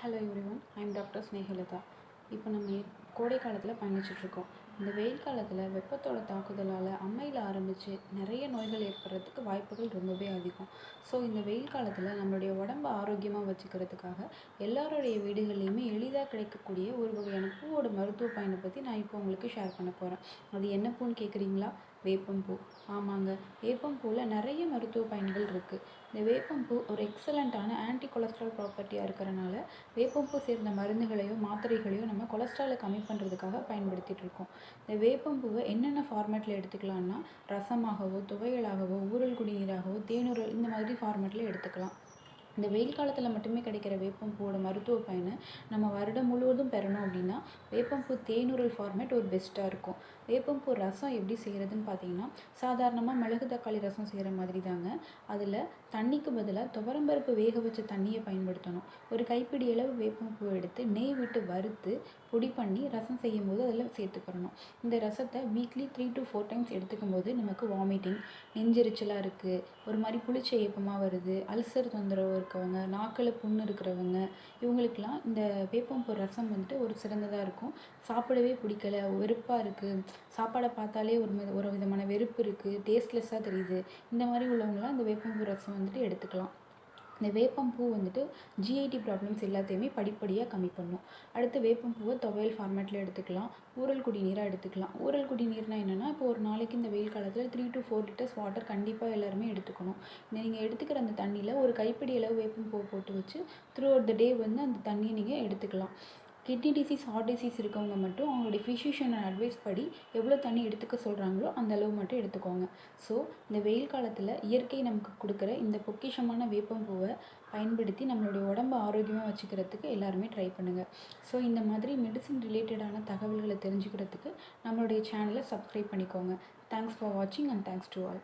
Hello everyone I'm doctor Snehalatha இப்போ நம்ம கோடை காலத்தில் பயணிச்சிட்ருக்கோம் இந்த வெயில் காலத்தில் வெப்பத்தோட தாக்குதலால் அம்மையில் ஆரம்பித்து நிறைய நோய்கள் ஏற்படுறதுக்கு வாய்ப்புகள் ரொம்பவே அதிகம். ஸோ இந்த வெயில் காலத்தில் நம்மளுடைய உடம்ப ஆரோக்கியமாக வச்சுக்கிறதுக்காக எல்லாருடைய வீடுகள்லையுமே எளிதாக கிடைக்கக்கூடிய ஒரு வகையான பூவோட மருத்துவ பயனை பற்றி நான் இப்போ உங்களுக்கு ஷேர் பண்ண போகிறேன் அது என்ன பூன்னு கேட்குறீங்களா வேப்பம்பூ ஆமாங்க. வேப்பம்பூவில் நிறைய மருத்துவ பயன்கள் இருக்குது இந்த வேப்பம்பூ ஒரு எக்ஸலண்ட்டான ஆன்டி கொலஸ்ட்ரால் ப்ராப்பர்ட்டியாக இருக்கிறனால வேப்பம்பூ சேர்ந்த மருந்துகளையோ மாத்திரைகளையோ நம்ம கொலஸ்ட்ராலை கம்மி பண்ணுறதுக்காக பயன்படுத்திகிட்டு இருக்கோம். இந்த வேப்பம்பூவை என்னென்ன ஃபார்மேட்டில் எடுத்துக்கலாம்னா ரசமாகவோ துவையலாகவோ ஊறல் குடிநீராகவோ தேனூரல் இந்த மாதிரி ஃபார்மேட்டில் எடுத்துக்கலாம். இந்த வெயில் காலத்தில் மட்டுமே கிடைக்கிற வேப்பம்பூவோட மருத்துவ பயனை நம்ம வருடம் முழுவதும் பெறணும் அப்படின்னா வேப்பம்பூ தேனூரல் ஃபார்மேட் ஒரு பெஸ்ட்டாக இருக்கும். வேப்பம்பூ ரசம் எப்படி செய்கிறதுன்னு பார்த்தீங்கன்னா சாதாரணமாக மிளகு தக்காளி ரசம் செய்கிற மாதிரி தாங்க. அதில் தண்ணிக்கு பதிலாக துவரம்பருப்பு வேக வச்ச தண்ணியை பயன்படுத்தணும். ஒரு கைப்பிடி அளவு வேப்பம்பூ எடுத்து நெய் விட்டு வறுத்து பொடி பண்ணி ரசம் செய்யும் போது அதில் சேர்த்துக்கிறணும். இந்த ரசத்தை weekly three to four times எடுத்துக்கும் போது நமக்கு வாமிட்டிங் நெஞ்செரிச்சலாக இருக்குது ஒரு மாதிரி புளிச்ச ஏப்பமாக வருது அல்சர் தொந்தரவு இருக்கவங்க நாக்கில் புண்ணு இருக்கிறவங்க இவங்களுக்கெல்லாம் இந்த வேப்பம்பூ ரசம் வந்துட்டு ஒரு சிறந்ததாக இருக்கும். சாப்பிடவே பிடிக்கல வெறுப்பாக இருக்குது சாப்பாடை பார்த்தாலே ஒரு ஒரு விதமான வெறுப்பு இருக்குது டேஸ்ட்லெஸ்ஸாக தெரியுது. இந்த மாதிரி உள்ளவங்களாம் இந்த வேப்பம்பூ ரசம் வந்துட்டு எடுத்துக்கலாம். இந்த வேப்பம் பூ வந்துட்டு ஜிஐடி ப்ராப்ளம்ஸ் எல்லாத்தையுமே படிப்படியாக கம்மி பண்ணும். அடுத்து வேப்பம் பூவை துவையல் ஃபார்மேட்டில் எடுத்துக்கலாம். ஊரல் குடிநீராக எடுத்துக்கலாம். ஊரல் குடிநீர்னால் என்னென்னா இப்போ ஒரு நாளைக்கு இந்த வெயில் காலத்தில் three to four litres water கண்டிப்பாக எல்லாருமே எடுத்துக்கணும். நீங்கள் எடுத்துக்கிற அந்த தண்ணியில் ஒரு கைப்பிடி அளவு வேப்பம்பூ போட்டு வச்சு த்ரூ அவுட் த டே வந்து அந்த தண்ணியை நீங்கள் எடுத்துக்கலாம். கிட்னி டிசீஸ் ஹார்ட் டிசீஸ் இருக்கவங்க மட்டும் அவங்களுடைய ஃபிசிஷியன் அட்வைஸ் படி எவ்வளோ தண்ணி எடுத்துக்க சொல்கிறாங்களோ அந்த அளவு மட்டும் எடுத்துக்கோங்க. ஸோ இந்த வெயில் காலத்தில் இயற்கை நமக்கு கொடுக்குற இந்த பொக்கிஷமான வேப்பம்பூவை பயன்படுத்தி நம்மளுடைய உடம்பு ஆரோக்கியமாக வச்சுக்கிறதுக்கு எல்லாருமே ட்ரை பண்ணுங்கள் ஸோ இந்த மாதிரி மெடிசின் ரிலேட்டடான தகவல்களை தெரிஞ்சுக்கிறதுக்கு நம்மளுடைய சேனலை சப்ஸ்கிரைப் பண்ணிக்கோங்க. தேங்க்ஸ் ஃபார் வாட்சிங் அண்ட் தேங்க்ஸ் டு ஆல்